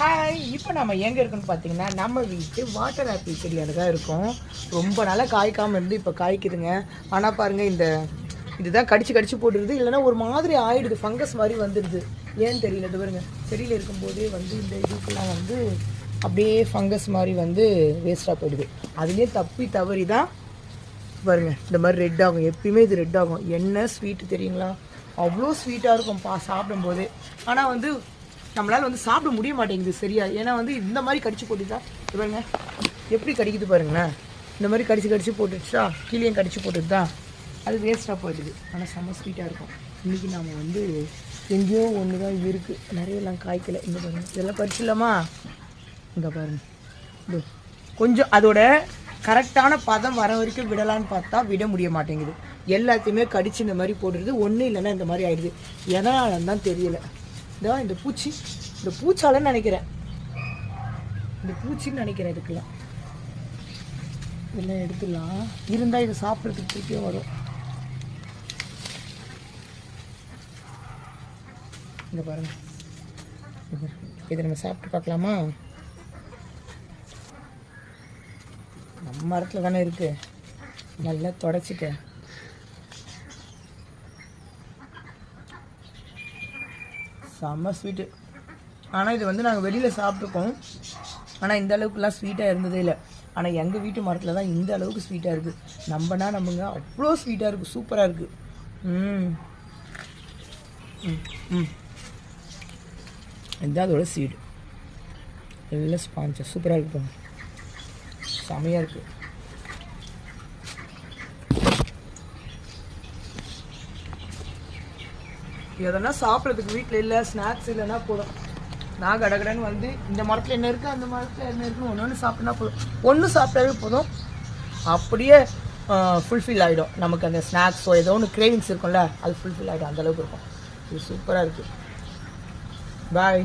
Hi இப்போ நம்ம எங்கே இருக்குன்னு பார்த்தீங்கன்னா நம்ம வீட்டு வாட்டர் ஆப்பிள் செடியில் தான் இருக்கோம். ரொம்ப நாளாக காய்க்காமல் இருந்து இப்போ காய்க்குதுங்க. ஆனால் பாருங்கள் இந்த இதுதான் கடிச்சு கடிச்சு போட்டுருது. இல்லைன்னா ஒரு மாதிரி ஆயிடுது. ஃபங்கஸ் மாதிரி வந்துடுது. ஏன்னு தெரியல. இது பாருங்க. செடியில் இருக்கும்போதே வந்து இந்த இதுக்கெல்லாம் வந்து அப்படியே ஃபங்கஸ் மாதிரி வந்து வேஸ்ட்டாக போயிடுது. அதுலேயே தப்பி தவறி தான் பாருங்க இந்த மாதிரி ரெட் ஆகும். எப்பயுமே இது ரெட் ஆகும். என்ன ஸ்வீட்டு தெரியுங்களா? அவ்வளோ ஸ்வீட்டாக இருக்கும் பா சாப்பிடும்போது. ஆனால் வந்து நம்மளால் வந்து சாப்பிட முடிய மாட்டேங்குது சரியா? ஏன்னா வந்து இந்த மாதிரி கடிச்சு போட்டுட்டா பாருங்க எப்படி கடிக்குது பாருங்களேன். இந்த மாதிரி கடிச்சு கடிச்சு போட்டுச்சா கீழேயும் கடிச்சு போட்டுட்டா அது வேஸ்ட்டாக போயிடுது. ஆனால் செம்ம ஸ்வீட்டாக இருக்கும். இன்றைக்கி நாம் வந்து எங்கேயோ ஒன்று தான் இருக்குது நிறையெல்லாம் காய்க்கலை. இந்த பாருங்க. இதெல்லாம் பறிச்சிடலாமா? இங்கே பாருங்க. கொஞ்சம் அதோட கரெக்டான பதம் வர வரைக்கும் விடலான்னு பார்த்தா விட முடிய மாட்டேங்குது. எல்லாத்தையுமே கடிச்சு இந்த மாதிரி போட்டுருது ஒன்றும் இல்லைன்னா இந்த மாதிரி ஆயிடுது. எதனாலன்னு தான் தெரியலை. இதோ இந்த பூச்சி. இந்த பூச்சாலன்னு நினைக்கிறேன். இந்த பூச்சின்னு நினைக்கிறேன் இதுக்கெல்லாம். இதெல்லாம் எடுத்துடலாம். இருந்தால் இதை சாப்பிட்றதுக்கு திருப்பியும் வரும். இந்த பாருங்க. இதை நம்ம சாப்பிட்டு பார்க்கலாமா? நம்ம மரத்தில் தானே இருக்குது நல்லா தொடச்சிட்டேன். செம்ம ஸ்வீட்டு ஆனால் இது வந்து நாங்கள் வெளியில் சாப்பிட்ருக்கோம் ஆனால் இந்த அளவுக்குலாம் ஸ்வீட்டாக இருந்ததே இல்லை. ஆனால் எங்கள் வீட்டு மரத்தில் தான் இந்த அளவுக்கு ஸ்வீட்டாக இருக்குது நம்பனா நம்புங்க அவ்வளோ ஸ்வீட்டாக இருக்குது சூப்பராக இருக்குது ம். ம் இதுதான் அதோட சீடு எல்லாம் ஸ்பான்சர் சூப்பராக இருக்கும் செமையாக இருக்குது எதனா சாப்பிட்றதுக்கு வீட்டில் இல்லை ஸ்நாக்ஸ் இல்லைன்னா போதும். நான் கடகடன்னு வந்து இந்த மரத்தில் என்ன இருக்குது அந்த மரத்தில் என்ன இருக்குன்னு ஒன்று ஒன்று சாப்பிட்னா போதும். ஒன்று சாப்பிட்டாவே போதும். அப்படியே ஃபுல்ஃபில் ஆகிடும் நமக்கு அந்த ஸ்நாக்ஸோ ஏதோ ஒன்று கிரேவிங்ஸ் இருக்கும்ல அது ஃபுல்ஃபில் ஆகிடும் அந்தளவுக்கு இருக்கும். இது சூப்பராக இருக்குது பாய்